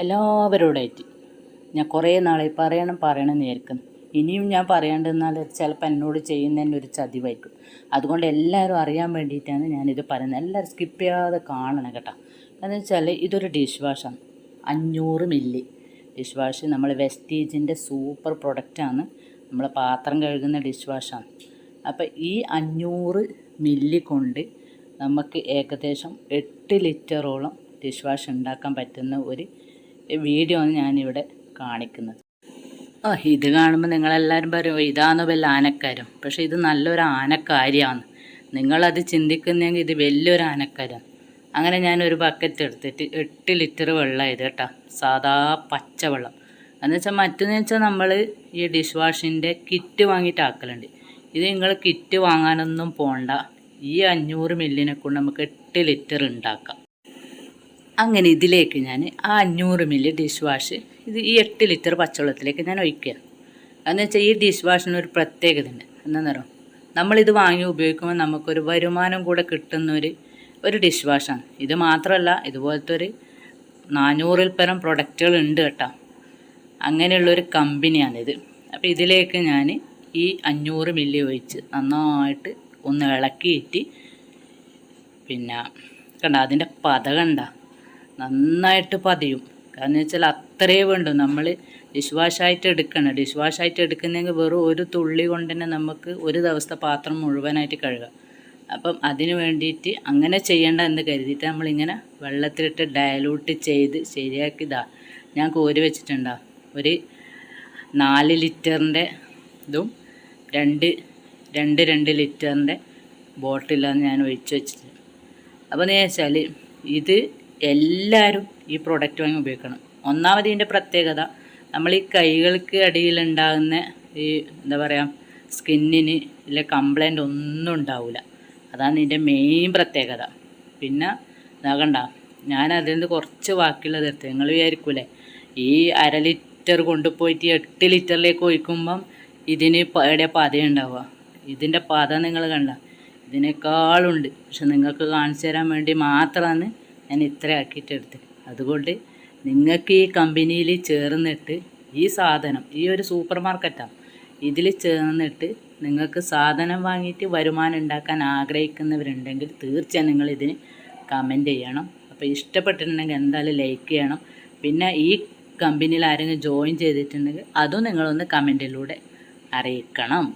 എല്ലാവരോടായിട്ട്. ഞാൻ കുറേ നാളെ പറയണം പറയണം എന്ന് ഇനിയും ഞാൻ പറയാണ്ടെന്നാൽ ചിലപ്പോൾ എന്നോട് ചെയ്യുന്നതിന്റെ ഒരു ചതിവായിരിക്കും. അതുകൊണ്ട് എല്ലാവരും അറിയാൻ വേണ്ടിയിട്ടാണ് ഞാനിത് പറയുന്നത്. എല്ലാവരും സ്കിപ്പ് ചെയ്യാതെ കാണണം കേട്ടോ. എന്ന് വെച്ചാൽ ഇതൊരു ഡിഷ് വാഷാണ് അഞ്ഞൂറ് മില്ലി ഡിഷ് വാഷ് നമ്മൾ വെസ്റ്റീജിന്റെ സൂപ്പർ പ്രൊഡക്റ്റാണ് നമ്മൾ പാത്രം കഴുകുന്ന ഡിഷ് വാഷാണ് അപ്പോൾ ഈ അഞ്ഞൂറ് മില്ലി കൊണ്ട് നമുക്ക് ഏകദേശം എട്ട് ലിറ്ററോളം ഡിഷ് വാഷ് ഉണ്ടാക്കാൻ പറ്റുന്ന ഒരു വീഡിയോ ആണ് ഞാനിവിടെ കാണിക്കുന്നത്. ആ ഇത് കാണുമ്പോൾ നിങ്ങളെല്ലാവരും പറയും ഇതാണ് വല്ല ആനക്കാരം. പക്ഷേ ഇത് നല്ലൊരു ആനക്കാരിയാണ്. നിങ്ങളത് ചിന്തിക്കുന്നെങ്കിൽ ഇത് വലിയൊരു ആനക്കാരാണ്. അങ്ങനെ ഞാനൊരു ബക്കറ്റ് എടുത്തിട്ട് എട്ട് ലിറ്റർ വെള്ളം ഇത് കേട്ടോ. സാധാ പച്ചവെള്ളം. എന്ന് വെച്ചാൽ മറ്റെന്ന് വെച്ചാൽ നമ്മൾ ഈ ഡിഷ് വാഷിന്റെ കിറ്റ് വാങ്ങിയിട്ട് ആക്കലുണ്ട്. ഇത് നിങ്ങൾ കിറ്റ് വാങ്ങാനൊന്നും പോണ്ട. ഈ അഞ്ഞൂറ് മില്ലിനെ കൊണ്ട് നമുക്ക് എട്ട് ലിറ്റർ ഉണ്ടാക്കാം. അങ്ങനെ ഇതിലേക്ക് ഞാൻ ആ അഞ്ഞൂറ് മില്ലി ഡിഷ് വാഷ് ഇത് ഈ എട്ട് ലിറ്റർ പച്ചവെള്ളത്തിലേക്ക് ഞാൻ ഒഴിക്കുക. എന്ന് വെച്ചാൽ ഈ ഡിഷ് വാഷിന് ഒരു പ്രത്യേകത ഉണ്ട് എന്താണെന്നറിയോ നമ്മളിത് വാങ്ങി ഉപയോഗിക്കുമ്പോൾ നമുക്കൊരു വരുമാനം കൂടെ കിട്ടുന്ന ഒരു ഒരു ഡിഷ് വാഷാണ് ഇത് മാത്രമല്ല ഇതുപോലത്തെ ഒരു നാനൂറിൽ പരം പ്രൊഡക്റ്റുകൾ ഉണ്ട് കേട്ടോ. അങ്ങനെയുള്ളൊരു കമ്പനിയാണിത് അപ്പോൾ ഇതിലേക്ക് ഞാൻ ഈ അഞ്ഞൂറ് മില്ലി ഒഴിച്ച് നന്നായിട്ട് ഒന്ന് ഇളക്കിയിട്ട് പിന്നെ കണ്ട അതിന്റെ പത കണ്ട? നന്നായിട്ട് പതിയും. കാരണം വെച്ചാൽ അത്രേ വേണ്ടു. നമ്മൾ ഡിഷ് വാഷായിട്ട് എടുക്കണം. ഡിഷ് വാഷായിട്ട് എടുക്കുന്നെങ്കിൽ വെറും ഒരു തുള്ളി കൊണ്ട് തന്നെ നമുക്ക് ഒരു ദിവസത്തെ പാത്രം മുഴുവനായിട്ട് കഴുകാം. അപ്പം അതിന് വേണ്ടിയിട്ട് അങ്ങനെ ചെയ്യേണ്ട എന്ന് കരുതിയിട്ട് നമ്മളിങ്ങനെ വെള്ളത്തിലിട്ട് ഡയലൂട്ട് ചെയ്ത് ശരിയാക്കിയതാ. ഞാൻ കോരി വെച്ചിട്ടുണ്ടാ. ഒരു നാല് ലിറ്ററിന്റെ ഇതും രണ്ട് രണ്ട് രണ്ട് ലിറ്ററിന്റെ ബോട്ടിലാണ് ഞാൻ ഒഴിച്ച് വെച്ചിട്ട്. അപ്പോൾ എന്ന് വെച്ചാൽ ഇത് എല്ലാവരും ഈ പ്രോഡക്റ്റ് വാങ്ങി ഉപയോഗിക്കണം. ഒന്നാമത് ഇതിന്റെ പ്രത്യേകത നമ്മൾ ഈ കൈകൾക്ക് അടിയിലുണ്ടാകുന്ന ഈ എന്താ പറയുക സ്കിന്നിന് ഇല്ല കംപ്ലൈന്റ് ഒന്നും ഉണ്ടാവില്ല അതാണ് ഇതിന്റെ മെയിൻ പ്രത്യേകത. പിന്നെ ഇതാകണ്ട ഞാൻ അതിൽ നിന്ന് കുറച്ച് ബാക്കിയുള്ളത് എടുത്ത്. നിങ്ങൾ വിചാരിക്കൂലേ ഈ അര ലിറ്റർ കൊണ്ടുപോയിട്ട് എട്ട് ലിറ്ററിലേക്ക് ഒഴിക്കുമ്പം ഇതിന് എവിടെ പതയുണ്ടാവുക ഇതിന്റെ പത നിങ്ങൾ കണ്ട ഇതിനേക്കാളുണ്ട്. പക്ഷെ നിങ്ങൾക്ക് കാണിച്ചു തരാൻ വേണ്ടി മാത്രമാണ് ഞാൻ ഇത്ര ആക്കിയിട്ട് എടുത്ത്. അതുകൊണ്ട് നിങ്ങൾക്ക് ഈ കമ്പനിയിൽ ചേർന്നിട്ട് ഈ സാധനം ഈ ഒരു സൂപ്പർ മാർക്കറ്റാണ് ഇതിൽ ചേർന്നിട്ട് നിങ്ങൾക്ക് സാധനം വാങ്ങിയിട്ട് വരുമാനം ഉണ്ടാക്കാൻ ആഗ്രഹിക്കുന്നവരുണ്ടെങ്കിൽ തീർച്ചയായും നിങ്ങൾ ഇതിന് കമന്റ് ചെയ്യണം. അപ്പോൾ ഇഷ്ടപ്പെട്ടിട്ടുണ്ടെങ്കിൽ എന്തായാലും ലൈക്ക് ചെയ്യണം. പിന്നെ ഈ കമ്പനിയിൽ ആരെങ്കിലും ജോയിൻ ചെയ്തിട്ടുണ്ടെങ്കിൽ അതും നിങ്ങളൊന്ന് കമന്റിലൂടെ അറിയിക്കണം.